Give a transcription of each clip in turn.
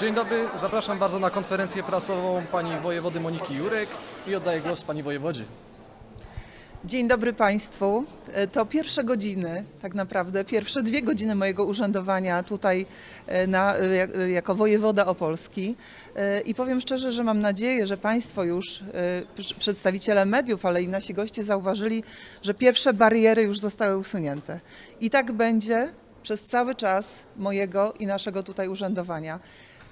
Dzień dobry, zapraszam bardzo na konferencję prasową pani wojewody Moniki Jurek i oddaję głos pani wojewodzie. Dzień dobry Państwu. E, To pierwsze godziny, tak naprawdę, pierwsze dwie godziny mojego urzędowania tutaj e, na, e, jak- jako wojewoda opolski. I powiem szczerze, że mam nadzieję, że Państwo już, pr- przedstawiciele mediów, ale i nasi goście zauważyli, że pierwsze bariery już zostały usunięte. I tak będzie przez cały czas mojego i naszego tutaj urzędowania.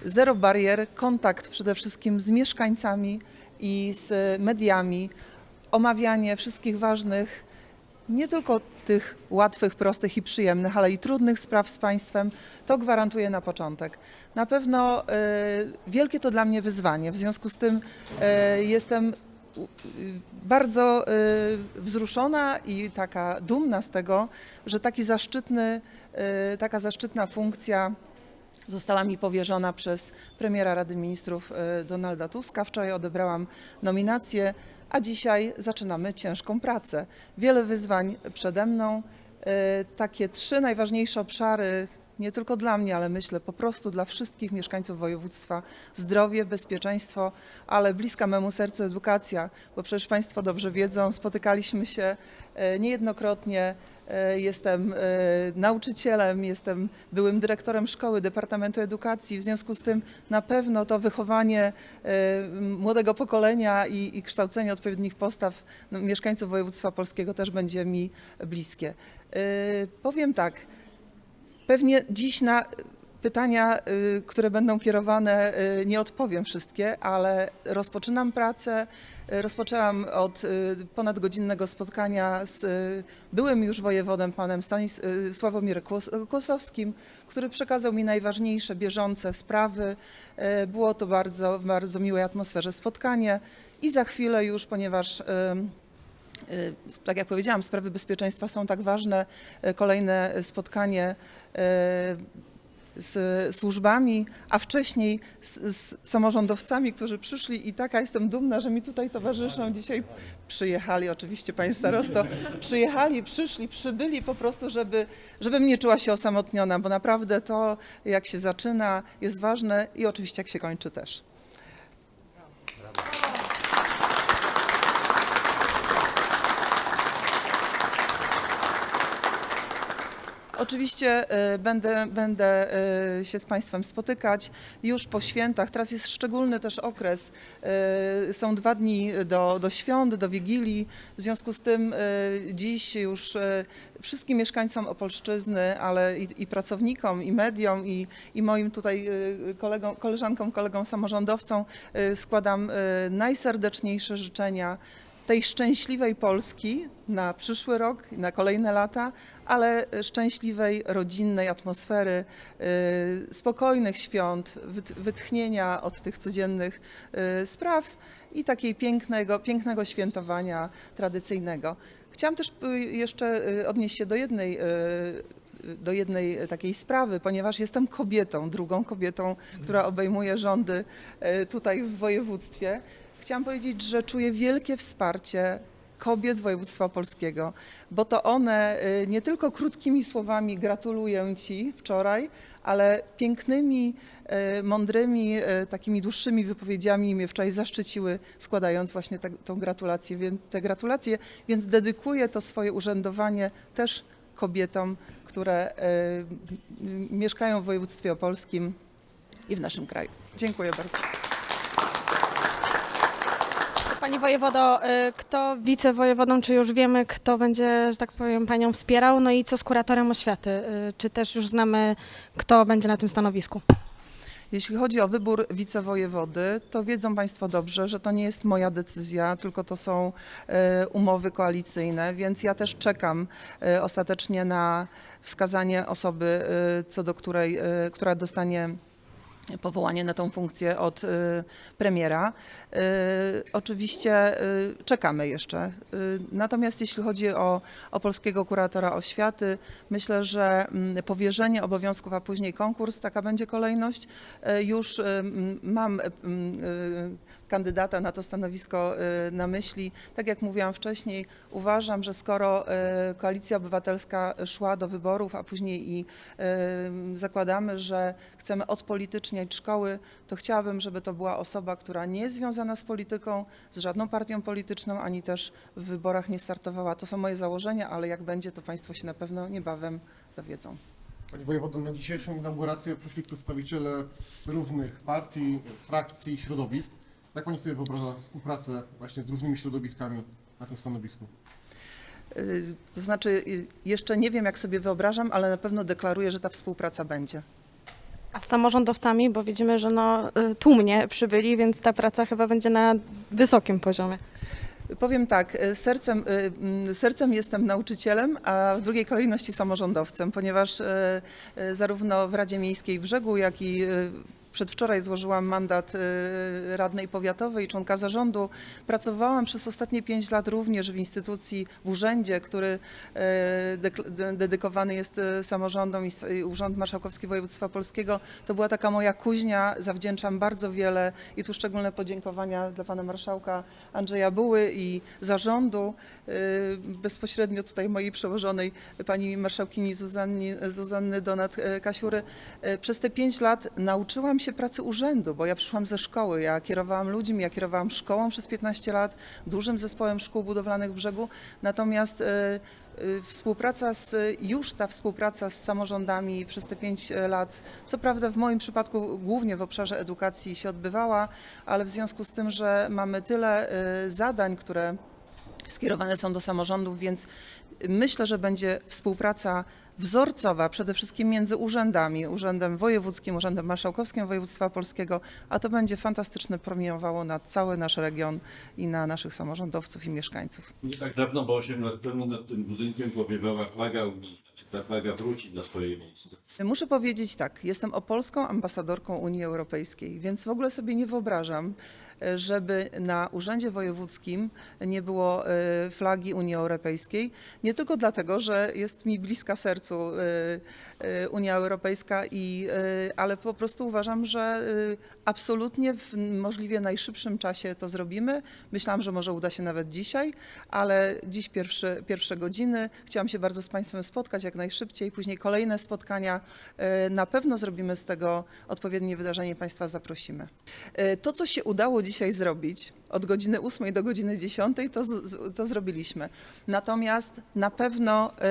Zero barier, kontakt przede wszystkim z mieszkańcami i z mediami, omawianie wszystkich ważnych, nie tylko tych łatwych, prostych i przyjemnych, ale i trudnych spraw z państwem, to gwarantuję na początek. Na pewno e, wielkie to dla mnie wyzwanie, w związku z tym e, jestem y, bardzo e, wzruszona i taka dumna z tego, że taki zaszczytny, e, taka zaszczytna funkcja została mi powierzona przez premiera Rady Ministrów e, Donalda Tuska. Wczoraj odebrałam nominację, a dzisiaj zaczynamy ciężką pracę. Wiele wyzwań przede mną. E, Takie trzy najważniejsze obszary, nie tylko dla mnie, ale myślę po prostu dla wszystkich mieszkańców województwa. Zdrowie, bezpieczeństwo, ale bliska memu sercu edukacja, bo przecież Państwo dobrze wiedzą, spotykaliśmy się e, niejednokrotnie. E, Jestem e, nauczycielem, jestem byłym dyrektorem szkoły, Departamentu Edukacji. W związku z tym na pewno to wychowanie młodego pokolenia i, i kształcenie odpowiednich postaw no, mieszkańców województwa polskiego też będzie mi bliskie. Powiem tak, pewnie dziś na pytania, y, które będą kierowane, y, nie odpowiem wszystkie, ale rozpoczynam pracę. Y, Rozpoczęłam od y, ponadgodzinnego spotkania z y, byłym już wojewodem panem Stanis- y, Sławomirem Kłos- Kłosowskim, który przekazał mi najważniejsze bieżące sprawy. Y, Było to bardzo, w bardzo miłej atmosferze spotkanie i za chwilę już, ponieważ Y, Tak jak powiedziałam, sprawy bezpieczeństwa są tak ważne. Y, Kolejne spotkanie y, z służbami, a wcześniej z, z samorządowcami, którzy przyszli i taka jestem dumna, że mi tutaj towarzyszą. Dzisiaj przyjechali, oczywiście Panie Starosto, przyjechali, przyszli, przybyli po prostu, żeby, żebym nie czuła się osamotniona, bo naprawdę to jak się zaczyna jest ważne i oczywiście jak się kończy też. Oczywiście e, będę, będę e, się z Państwem spotykać już po świętach. Teraz jest szczególny też okres. E, Są dwa dni do, do świąt, do Wigilii. W związku z tym dziś już wszystkim mieszkańcom Opolszczyzny, ale i, i pracownikom, i mediom, i, i moim tutaj kolegom, koleżankom, kolegom samorządowcom składam najserdeczniejsze życzenia tej szczęśliwej Polski na przyszły rok i na kolejne lata, ale szczęśliwej, rodzinnej atmosfery, y, spokojnych świąt, wyt- wytchnienia od tych codziennych y, spraw i takiej pięknego, pięknego świętowania tradycyjnego. Chciałam też y, jeszcze odnieść się do jednej do jednej takiej sprawy, ponieważ jestem kobietą, drugą kobietą, która obejmuje rządy tutaj w województwie. Chciałam powiedzieć, że czuję wielkie wsparcie kobiet województwa polskiego, bo to one e, nie tylko krótkimi słowami gratuluję Ci wczoraj, ale pięknymi, e, mądrymi, e, takimi dłuższymi wypowiedziami mnie wczoraj zaszczyciły, składając właśnie te, tą gratulację, te gratulacje, więc dedykuję to swoje urzędowanie też kobietom, które mieszkają w województwie opolskim i w naszym kraju. Dziękuję bardzo. Pani wojewodo, y, kto wicewojewodą, czy już wiemy, kto będzie, że tak powiem, panią wspierał? No i co z kuratorem oświaty? Y, Czy też już znamy, kto będzie na tym stanowisku? Jeśli chodzi o wybór wicewojewody, to wiedzą Państwo dobrze, że to nie jest moja decyzja, tylko to są e, umowy koalicyjne, więc ja też czekam ostatecznie na wskazanie osoby, co do której, która dostanie powołanie na tą funkcję od y, premiera. Y, Oczywiście y, czekamy jeszcze. Natomiast jeśli chodzi o, o polskiego kuratora oświaty, myślę, że mm, powierzenie obowiązków, a później konkurs, taka będzie kolejność. Już mam kandydata na to stanowisko y, na myśli. Tak jak mówiłam wcześniej, uważam, że skoro y, Koalicja Obywatelska szła do wyborów, a później i y, zakładamy, że chcemy odpolityczniać szkoły, to chciałabym, żeby to była osoba, która nie jest związana z polityką, z żadną partią polityczną, ani też w wyborach nie startowała. To są moje założenia, ale jak będzie, to Państwo się na pewno niebawem dowiedzą. Panie wojewodo, na dzisiejszą inaugurację przyszli przedstawiciele różnych partii, frakcji, środowisk. Jak Pani sobie wyobraża współpracę właśnie z różnymi środowiskami na tym stanowisku? Y, To znaczy, y, jeszcze nie wiem, jak sobie wyobrażam, ale na pewno deklaruję, że ta współpraca będzie. A z samorządowcami, bo widzimy, że no, y, tłumnie przybyli, więc ta praca chyba będzie na wysokim poziomie. Powiem tak, sercem, mm, sercem jestem nauczycielem, a w drugiej kolejności samorządowcem, ponieważ zarówno w Radzie Miejskiej Brzegu, jak i przedwczoraj złożyłam mandat y, radnej powiatowej, członka zarządu. Pracowałam przez ostatnie pięć lat również w instytucji, w urzędzie, który y, dedykowany jest y, samorządom i i Urząd Marszałkowski Województwa Polskiego. To była taka moja kuźnia, zawdzięczam bardzo wiele i tu szczególne podziękowania dla pana marszałka Andrzeja Buły i zarządu, bezpośrednio tutaj mojej przełożonej pani marszałkini Zuzanny, Zuzanny Donat-Kasiury. Przez te pięć lat nauczyłam się pracy urzędu, bo ja przyszłam ze szkoły, ja kierowałam ludźmi, ja kierowałam szkołą przez 15 lat, dużym zespołem szkół budowlanych w brzegu, natomiast y, y, Współpraca z, już ta współpraca z samorządami przez te pięć lat, co prawda w moim przypadku głównie w obszarze edukacji się odbywała, ale w związku z tym, że mamy tyle zadań, które skierowane są do samorządów, więc myślę, że będzie współpraca wzorcowa przede wszystkim między urzędami, Urzędem Wojewódzkim, Urzędem Marszałkowskim Województwa Polskiego, a to będzie fantastycznie promieniowało na cały nasz region i na naszych samorządowców i mieszkańców. Nie tak dawno, bo 8 lat temu nad tym budynkiem powiewała flaga. Czy ta flaga wróci na swoje miejsce? Muszę powiedzieć tak, jestem opolską ambasadorką Unii Europejskiej, więc w ogóle sobie nie wyobrażam, żeby na Urzędzie Wojewódzkim nie było e, flagi Unii Europejskiej. Nie tylko dlatego, że jest mi bliska sercu e, e, Unia Europejska, i, ale po prostu uważam, że absolutnie w możliwie najszybszym czasie to zrobimy. Myślałam, że może uda się nawet dzisiaj, ale dziś pierwsze, pierwsze godziny. Chciałam się bardzo z Państwem spotkać jak najszybciej. Później kolejne spotkania. Na pewno zrobimy z tego odpowiednie wydarzenie Państwa zaprosimy. To, co się udało dzisiaj zrobić, od godziny 8 do godziny 10, to, to zrobiliśmy. Natomiast na pewno e,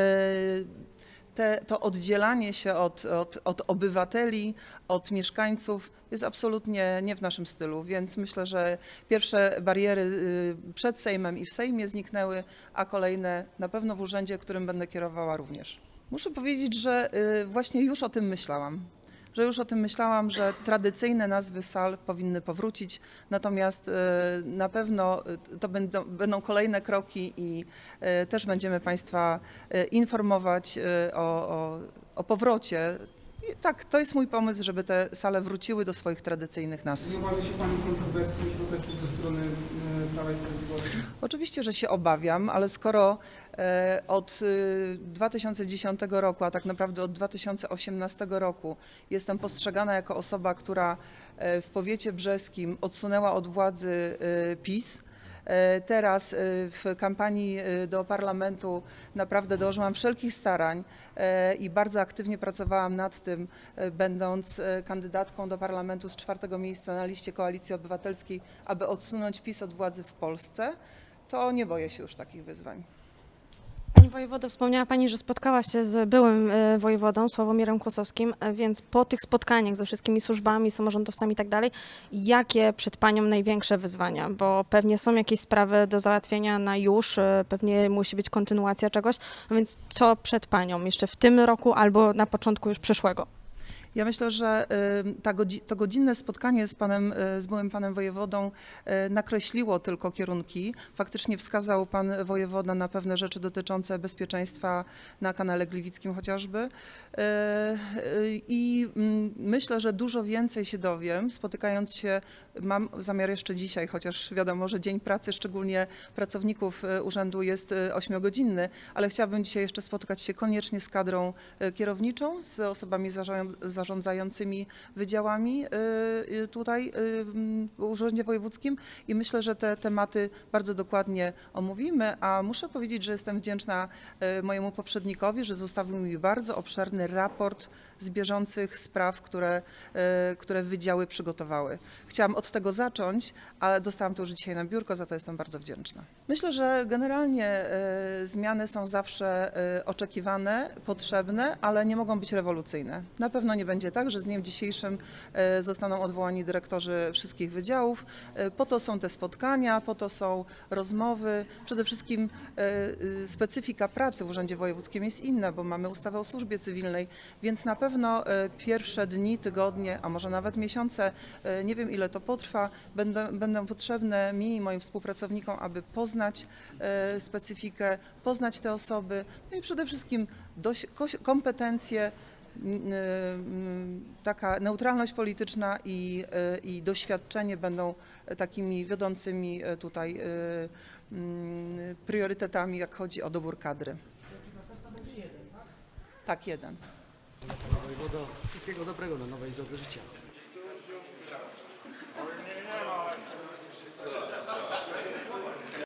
te, to oddzielanie się od, od, od obywateli, od mieszkańców jest absolutnie nie w naszym stylu, więc myślę, że pierwsze bariery y, przed Sejmem i w Sejmie zniknęły, a kolejne na pewno w urzędzie, którym będę kierowała również. Muszę powiedzieć, że y, właśnie już o tym myślałam. Że już o tym myślałam, że tradycyjne nazwy sal powinny powrócić, natomiast y, na pewno y, to będą, będą kolejne kroki i y, też będziemy Państwa informować o, o, o powrocie. I tak, to jest mój pomysł, żeby te sale wróciły do swoich tradycyjnych nazw. Nie obawia się Pani kontrowersji i protestów ze strony e, Prawa i Sprawiedliwości? Oczywiście, że się obawiam, ale skoro e, od y, 2010 roku, a tak naprawdę od 2018 roku jestem postrzegana jako osoba, która e, w powiecie brzeskim odsunęła od władzy e, PiS, e, Teraz e, w kampanii e, do parlamentu naprawdę dołożyłam wszelkich starań e, i bardzo aktywnie pracowałam nad tym, e, będąc e, kandydatką do parlamentu z czwartego miejsca na liście Koalicji Obywatelskiej, aby odsunąć PiS od władzy w Polsce, to nie boję się już takich wyzwań. Wojewodo, wspomniała Pani, że spotkała się z byłym e, wojewodą Sławomirem Kłosowskim, e, więc po tych spotkaniach ze wszystkimi służbami, samorządowcami i tak jakie przed Panią największe wyzwania? Bo pewnie są jakieś sprawy do załatwienia na już, e, pewnie musi być kontynuacja czegoś, więc co przed Panią jeszcze w tym roku albo na początku już przyszłego? Ja myślę, że y, to godzinne spotkanie z, panem, y, z byłym panem wojewodą y, nakreśliło tylko kierunki. Faktycznie wskazał pan wojewoda na pewne rzeczy dotyczące bezpieczeństwa na kanale Gliwickim chociażby. I mm, myślę, że dużo więcej się dowiem, spotykając się, mam zamiar jeszcze dzisiaj, chociaż wiadomo, że dzień pracy, szczególnie pracowników urzędu jest ośmiogodzinny, ale chciałabym dzisiaj jeszcze spotkać się koniecznie z kadrą kierowniczą, z osobami zarząd- zarządzającymi wydziałami y, y, tutaj y, w Urzędzie Wojewódzkim i myślę, że te tematy bardzo dokładnie omówimy, a muszę powiedzieć, że jestem wdzięczna mojemu poprzednikowi, że zostawił mi bardzo obszerny raport z bieżących spraw, które, które wydziały przygotowały. Chciałam od tego zacząć, ale dostałam to już dzisiaj na biurko, za to jestem bardzo wdzięczna. Myślę, że generalnie zmiany są zawsze oczekiwane, potrzebne, ale nie mogą być rewolucyjne. Na pewno nie będzie tak, że z dniem dzisiejszym y, zostaną odwołani dyrektorzy wszystkich wydziałów. Y, Po to są te spotkania, po to są rozmowy. Przede wszystkim y, specyfika pracy w Urzędzie Wojewódzkim jest inna, bo mamy ustawę o służbie cywilnej, więc na pewno pierwsze dni, tygodnie, a może nawet miesiące, nie wiem ile to potrwa, będą, będą potrzebne mi i moim współpracownikom, aby poznać specyfikę, poznać te osoby, no i przede wszystkim kompetencje, taka neutralność polityczna i, y, i doświadczenie będą takimi wiodącymi y, tutaj priorytetami, jak chodzi o dobór kadry. Tak, jeden. Wszystkiego dobrego na nowej drodze życia.